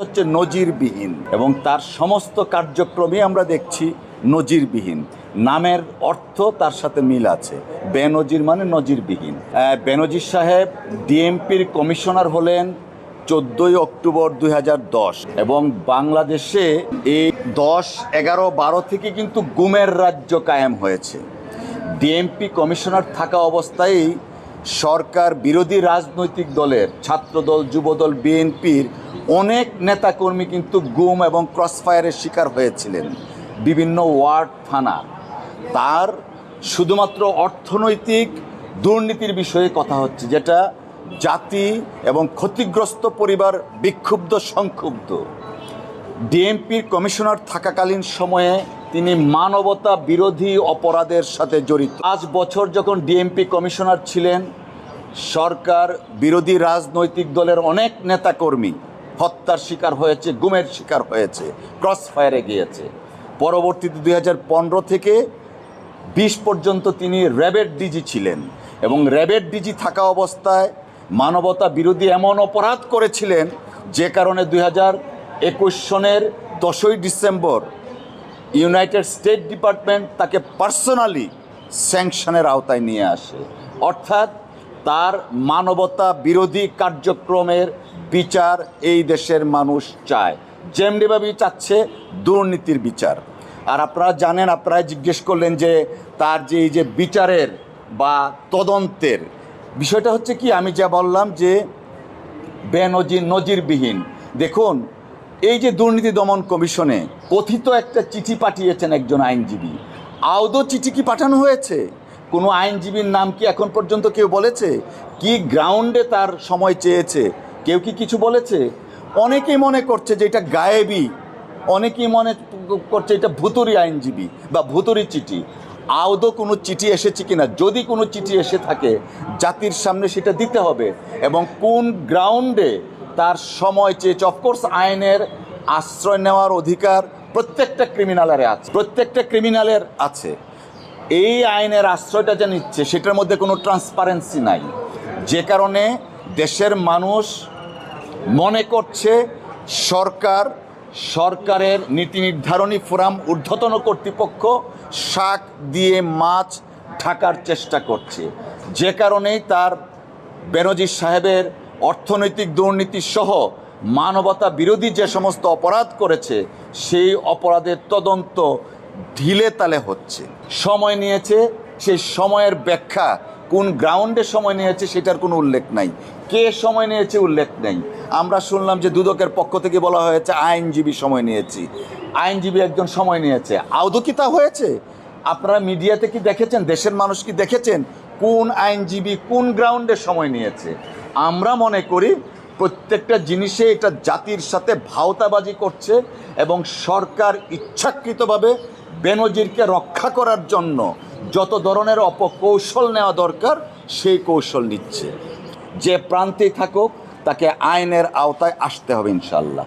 হচ্ছে নজিরবিহীন এবং তার সমস্ত কার্যক্রমে আমরা দেখছি নজিরবিহীন। নামের অর্থ তার সাথে মিল আছে। বেনজির মানে নজিরবিহীন। বেনজির সাহেব ডিএমপির কমিশনার হলেন চোদ্দই অক্টোবর দুই হাজার দশ এবং বাংলাদেশে এই দশ, এগারো, বারো থেকে কিন্তু গুমের রাজ্য কায়েম হয়েছে। ডিএমপি কমিশনার থাকা অবস্থায় সরকার বিরোধী রাজনৈতিক দলের ছাত্রদল, যুবদল, বিএনপির অনেক নেতাকর্মী কিন্তু গুম এবং ক্রসফায়ারের শিকার হয়েছিলেন বিভিন্ন ওয়ার্ড থানা। তার শুধুমাত্র অর্থনৈতিক দুর্নীতির বিষয়ে কথা হচ্ছে, যেটা জাতি এবং ক্ষতিগ্রস্ত পরিবার বিক্ষুব্ধ, সংক্ষুব্ধ। ডিএমপির কমিশনার থাকাকালীন সময়ে তিনি মানবতা বিরোধী অপরাধের সাথে জড়িত। পাঁচ বছর যখন ডিএমপি কমিশনার ছিলেন, সরকার, বিরোধী রাজনৈতিক দলের অনেক নেতাকর্মী হত্যার শিকার হয়েছে, গুমের শিকার হয়েছে ক্রস ফায়ারে গিয়েছে। পরবর্তীতে দু হাজার পনেরো থেকে বিশ পর্যন্ত তিনি র্যাবের ডিজি ছিলেন এবং র্যাবের ডিজি থাকা অবস্থায় মানবতা বিরোধী এমন অপরাধ করেছিলেন যে কারণে দুই হাজার একুশ সনের দশই ডিসেম্বর ইউনাইটেড স্টেট ডিপার্টমেন্ট তাকে পার্সোনালি স্যাংশনের আওতায় নিয়ে আসে। অর্থাৎ তার মানবতা বিরোধী কার্যক্রমের বিচার এই দেশের মানুষ চায়। যেমনিভাবে চাচ্ছে দুর্নীতির বিচার। আর আপনারা জানেন আপনারা জিজ্ঞেস করলেন যে তার যে এই যে বিচারের বা তদন্তের বিষয়টা হচ্ছে কি? আমি যা বললাম যে বেনজির নজিরবিহীন। দেখুন, এই যে দুর্নীতি দমন কমিশনে কথিত একটা চিঠি পাঠিয়েছেন একজন আইনজীবী। আদৌ চিঠি কি পাঠানো হয়েছে? কোনো আইনজীবীর নাম কি এখন পর্যন্ত কেউ বলেছে? কি গ্রাউন্ডে তার সময় চেয়েছে? কেউ কি কিছু বলেছে? অনেকেই মনে করছে যে এটা গায়েবি। অনেকেই মনে করছে এটা ভুতুরি আইনজীবী বা ভুতুরি চিঠি। আদৌ কোনো চিঠি এসেছে কিনা? যদি কোনো চিঠি এসে থাকে, জাতির সামনে সেটা দিতে হবে এবং কোন গ্রাউন্ডে তার সময় চেয়েছে? অফকোর্স আইনের আশ্রয় নেওয়ার অধিকার প্রত্যেকটা ক্রিমিনালের আছে। প্রত্যেকটা ক্রিমিনালের আছে। এই আইনের আশ্রয়টা যে নিচ্ছে, সেটার মধ্যে কোনো ট্রান্সপারেন্সি নাই। যে কারণে দেশের মানুষ মনে করছে সরকার, সরকারের নীতি নির্ধারণী ফোরাম ঊর্ধ্বতন কর্তৃপক্ষ শাক দিয়ে মাছ ঢাকার চেষ্টা করছে। যে কারণেই তার বেনজির সাহেবের অর্থনৈতিক দুর্নীতি সহ মানবতা বিরোধী যে সমস্ত অপরাধ করেছে, সেই অপরাধের তদন্ত ঢিলে তালে হচ্ছে। সময় নিয়েছে, সেই সময়ের ব্যাখ্যা কোন গ্রাউন্ডে সময় নিয়েছে সেটার কোনো উল্লেখ নাই। কে সময় নিয়েছে উল্লেখ নেই। আমরা শুনলাম যে দুদকের পক্ষ থেকে বলা হয়েছে, আইনজীবী সময় নিয়েছি। আইনজীবী একজন সময় নিয়েছে। আদৌ কি তা হয়েছে? আপনারা মিডিয়াতে কি দেখেছেন? দেশের মানুষ কি দেখেছেন? কোন আইনজীবী কোন গ্রাউন্ডে সময় নিয়েছে? আমরা মনে করি প্রত্যেকটা জিনিসে এটা জাতির সাথে ভাওতাবাজি করছে এবং সরকার ইচ্ছাকৃতভাবে বেনজিরকে রক্ষা করার জন্য যত ধরনের অপকৌশল নেওয়া দরকার, সেই কৌশল নিচ্ছে। যে প্রান্তেই থাকুক তাকে আইনের আওতায় আসতে হবে ইনশাল্লাহ